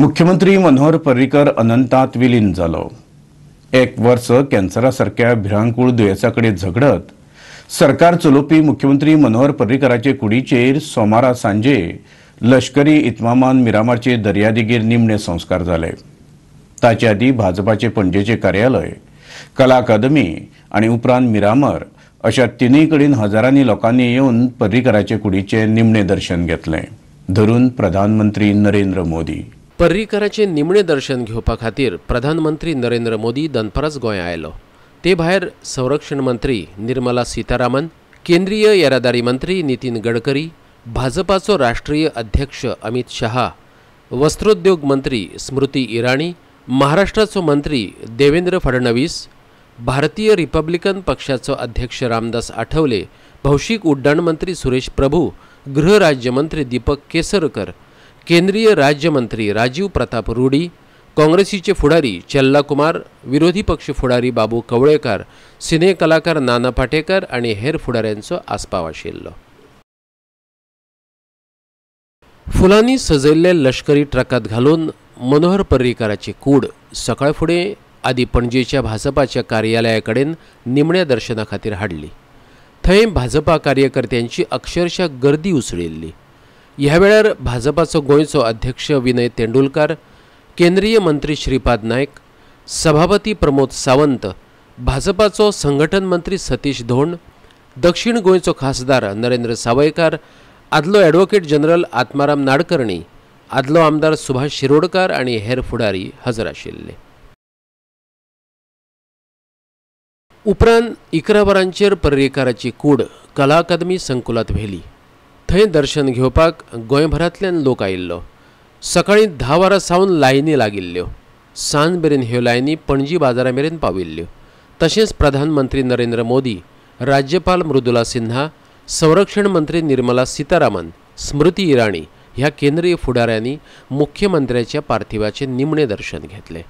मुख्यमंत्री मनोहर पर्रीकर अनंतात विलीन जालो एक वर्स कॅन्सरा सारख्या भिरांकूळ दुयेंसा झगडत सरकार चलोवपी मुख्यमंत्री मनोहर पर्रीकराचे कुडीचेर सोमारा सांजे लष्करी इतमामान मिरामारचे दर्यादेगेर निमणे संस्कार जाले ताचे आदी भाजपाचे पणजेचे कार्यालय कला अकादमी आणि उपरांत मिरामार अशा तिनूय कडेन हजारांनी लोकांनी येवन पर्रीकराचे कुडीचे निमणे दर्शन घेतले. धरून प्रधानमंत्री नरेंद्र मोदी. पर्रीकराचे निमणे दर्शन घेवपा खातीर प्रधानमंत्री नरेंद्र मोदी दनपराच गोंय आयलो. ते भायर संरक्षण मंत्री निर्मला सीतारामन केंद्रीय येरादारी मंत्री नितीन गडकरी भाजपाचो राष्ट्रीय अध्यक्ष अमित शहा वस्त्रोद्योग मंत्री स्मृती इराणी महाराष्ट्राचो मंत्री देवेंद्र फडणवीस भारतीय रिपब्लिकन पक्षाचो अध्यक्ष रामदास आठवले भौशीक उड्डाण मंत्री सुरेश प्रभू गृहराज्यमंत्री दीपक केसरकर केंद्रीय राज्यमंत्री राजीव प्रताप रुडी काँग्रेसीचे फुडारी चल्ला कुमार विरोधी पक्ष फुडारी बाबू कवळेकार सिने कलाकार नाना पाटेकर आणि हेर फुडाऱ्यांचो आस्पाव आशिल्लो फुलांनी सजयल्ले लष्करी ट्रकात घालून मनोहर पर्रीकाराची कूड सकाळ फुडें आदी पणजेच्या भाजपाच्या कार्यालया कडेन निमण्या दर्शना खातीर हाडली. थंय भाजपा कार्यकर्त्यांची अक्षरशः गर्दी उसळिल्ली ह्या वेळार भाजपाचो गोंयचो अध्यक्ष विनय तेंडुलकार केंद्रीय मंत्री श्रीपाद नायक सभापती प्रमोद सावंत भाजपाचो संघटन मंत्री सतीश धोंड दक्षिण गोंयचो खासदार नरेंद्र सावयकार आदलो ॲडव्होकेट जनरल आत्माराम नाडकर्णी आदलो आमदार सुभाष शिरोडकार आणि हेर फुडारी हजर आशिल्ले. उपरांत इकरा वरांचेर पर्रीकाराची कूड कला अकादमी संकुलांत व्हेली. थंय दर्शन घेवपाक गोंयभरांतल्यान लोक आयिल्लो. सकाळीं धा वरां सावन लायनी लागिल्ल्यो. सांज मेरेन ह्यो लायनी पणजी बाजारा मेरेन पाविल्ल्यो. तशेंच प्रधानमंत्री नरेंद्र मोदी राज्यपाल मृदुला सिन्हा संरक्षण मंत्री निर्मला सीतारामन स्मृती इराणी ह्या केंद्रीय फुडाऱ्यांनी मुख्यमंत्र्याच्या पार्थिवाचे निमणे दर्शन घेतलें.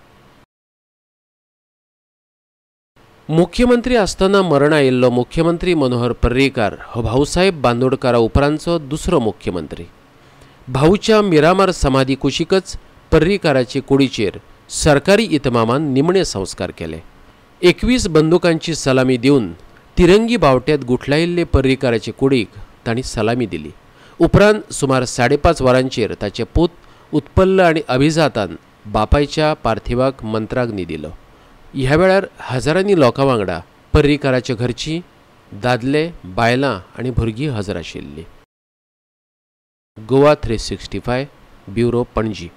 मुख्यमंत्री आसतना मरण आयिल्लो मुख्यमंत्री मनोहर पर्रीकार हो भाऊसाहेब बांदोडकारा उपरांतचो दुसरो मुख्यमंत्री. भाऊच्या मिरामार समाधी कुशीकच पर्रीकाराचे कुडीचेर सरकारी इतमामान निमणे संस्कार केले. एकवीस बंदुकांची सलामी दिवन तिरंगी बावट्यात गुठलायिल्ले पर्रीकाराचे कुडीक तांणी सलामी दिली. उपरांत सुमार साडेपाच वरांचेर ताचे पूत उत्पल्ल आनी अभिजातान बापायच्या पार्थिवाक मंत्राग्नी दिलो. ह्या वेळार हजारांनी लोकां वांगडा पर्रीकाराच्या घरचीं दादले बायलां आनी भुरगीं हजर आशिल्लीं. Goa three sixty five bureau Panaji.